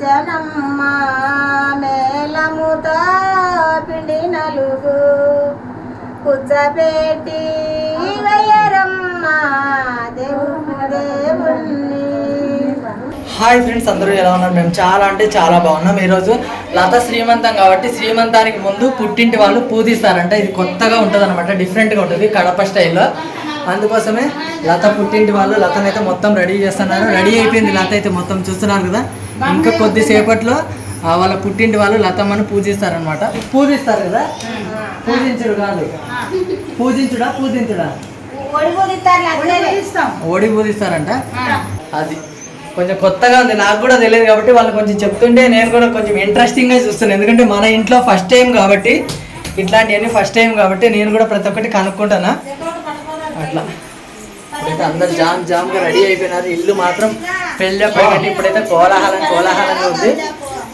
జనమ్మ మేళముతో పిండి నలుగు. కుచ్చబెట్టి వయ్యరమ్మ దేవుణ్ణి. హాయ్ ఫ్రెండ్స్ అందరూ ఎలా ఉన్నారు? మేము చాలా అంటే చాలా బాగున్నాం. ఈరోజు లత శ్రీమంతం కాబట్టి శ్రీమంతానికి ముందు పుట్టింటి వాళ్ళు పూజిస్తారంట. ఇది కొత్తగా ఉంటుంది అనమాట డిఫరెంట్గా ఉంటుంది కడప స్టైల్లో అందుకోసమే లత పుట్టింటి వాళ్ళు లతనైతే మొత్తం రెడీ చేస్తున్నారు. రెడీ అయిపోయింది లత అయితే మొత్తం చూస్తున్నారు కదా. ఇంకా కొద్దిసేపట్లో వాళ్ళ పుట్టింటి వాళ్ళు లతమ్మను పూజిస్తారనమాట పూజిస్తారు కదా? పూజించుడు కాదు. పూజించుడా పూజించుడా? ఓడి పూజిస్తారంట అది కొంచెం కొత్తగా ఉంది. నాకు కూడా తెలియదు కాబట్టి వాళ్ళు కొంచెం చెప్తుంటే నేను కూడా కొంచెం ఇంట్రెస్టింగ్గా చూస్తాను ఎందుకంటే మన ఇంట్లో ఫస్ట్ టైం కాబట్టి ఇట్లాంటివన్నీ ఫస్ట్ టైం కాబట్టి నేను కూడా ప్రతి ఒక్కటి కనుక్కుంటానా? అట్లా. ఇప్పుడైతే అందరు జామ్ జామ్గా రెడీ అయిపోయినారు. ఇల్లు మాత్రం పెళ్ళప్పటికంటే ఇప్పుడైతే కోలాహలం కోలాహలంగా ఉంది.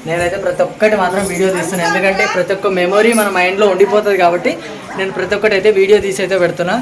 నేనైతే ప్రతి ఒక్కటి మాత్రం వీడియో తీస్తున్నాను ఎందుకంటే ప్రతి ఒక్క మెమొరీ మన మైండ్లో ఉండిపోతుంది కాబట్టి నేను ప్రతి ఒక్కటి అయితే వీడియో తీసి అయితే పెడుతున్నా.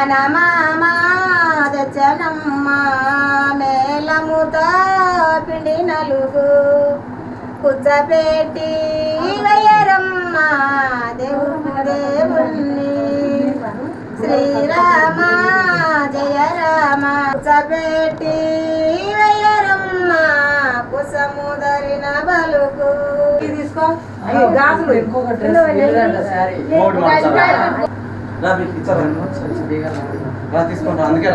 జ్ఞానమామ దచ్చనమ్మ మేళముతో పిండి నలుగు. కుచ్చపెట్టి వయ్యరమ్మ దేవుడు దేవుణ్ణి. శ్రీరామ జయ రామ. కుచ్చపెట్టి వయ్యరమ్మ కుసముదరిన బలుగు. తీసుకో. గాజులు మూడు మార్చాలా? రా మీకు ఇచ్చారా? రా. తీసుకుంటా అందుకే.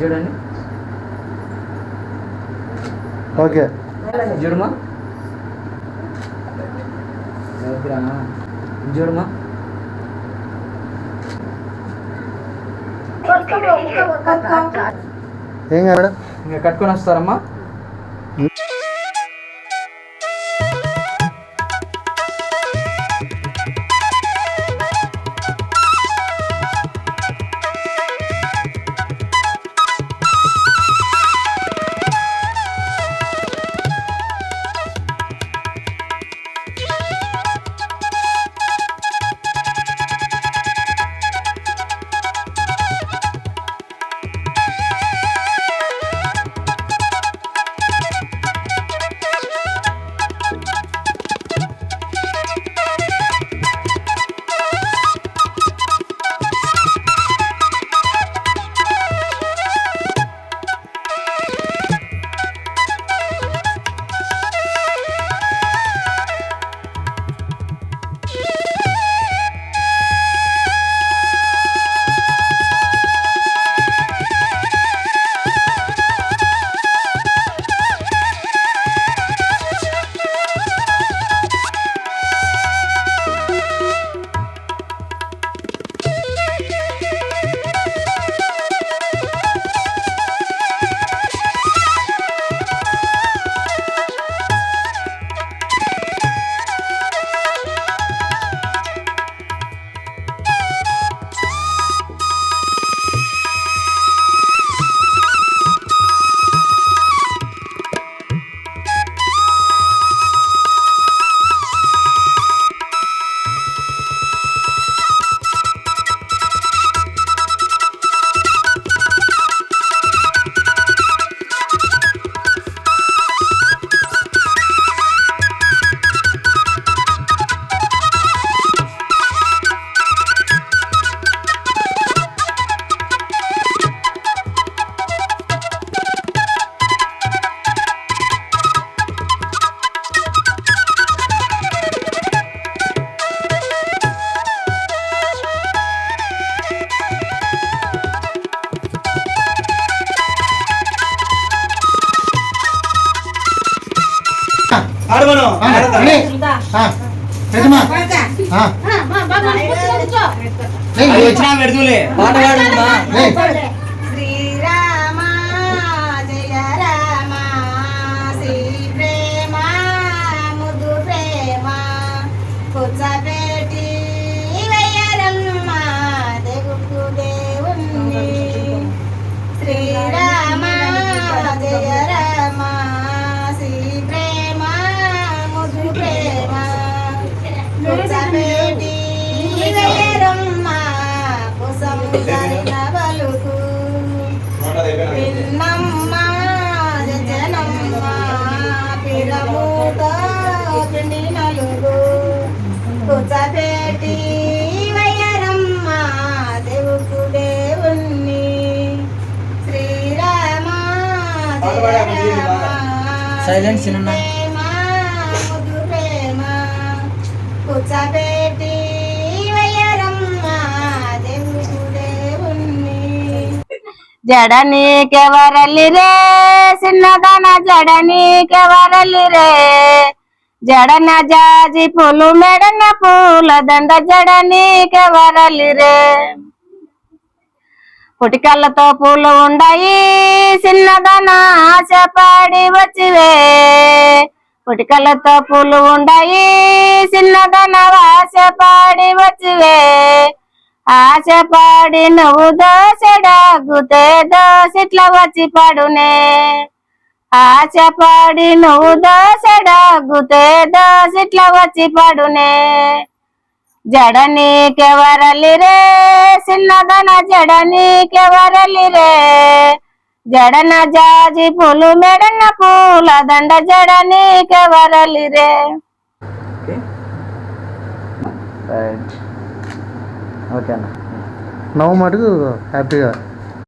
చూడండి. ఓకే. చూడమా చూడమా ఏం కాదు మేడం? ఇంకా కట్టుకొని వస్తారమ్మా. ఆడమను. వచ్చినా పెడుతులే. పాట ఏయ్, శ్రీరామ జయ రామ. బలుకు పిన్నమ్మ జనమ్మ పిరముతో పిండి నలుగు. కూర్చబెట్టి వయ్యరమ్మ దేవుకు దేవుణ్ణి. శ్రీరామ Silence, చిన్న. ప్రేమ ముద్దు జడ నీకెవరల్లి రే చిన్నదన జడ నీకెవరల్లి రే జడన జాజి పూలు మెడన పూల దండ జడ నీకెవరల్లి రే పుటికల్లతో పూలు ఉండయి చిన్నదన ఆశపాడి వచ్చివే. పుటికల్లతో పూలు ఉండయి చిన్నదన ఆశపాడి వచ్చి ఆశపాడి నువ్వు దోసెడాగుతే దోసిట్ల వచ్చి పడునే. ఆశపాడి నువ్వు దోసెడాగుతే దోసిట్ల వచ్చి పడునే. జడ నీకెవరలి రే? చిన్నదన జడ నీకెవరలి రే? జడన జాజి పూలు మెడన పూల దండ జడ నీకెవరలి రే? ఓకే అన్న నవ్వు మటుకు హ్యాపీగా.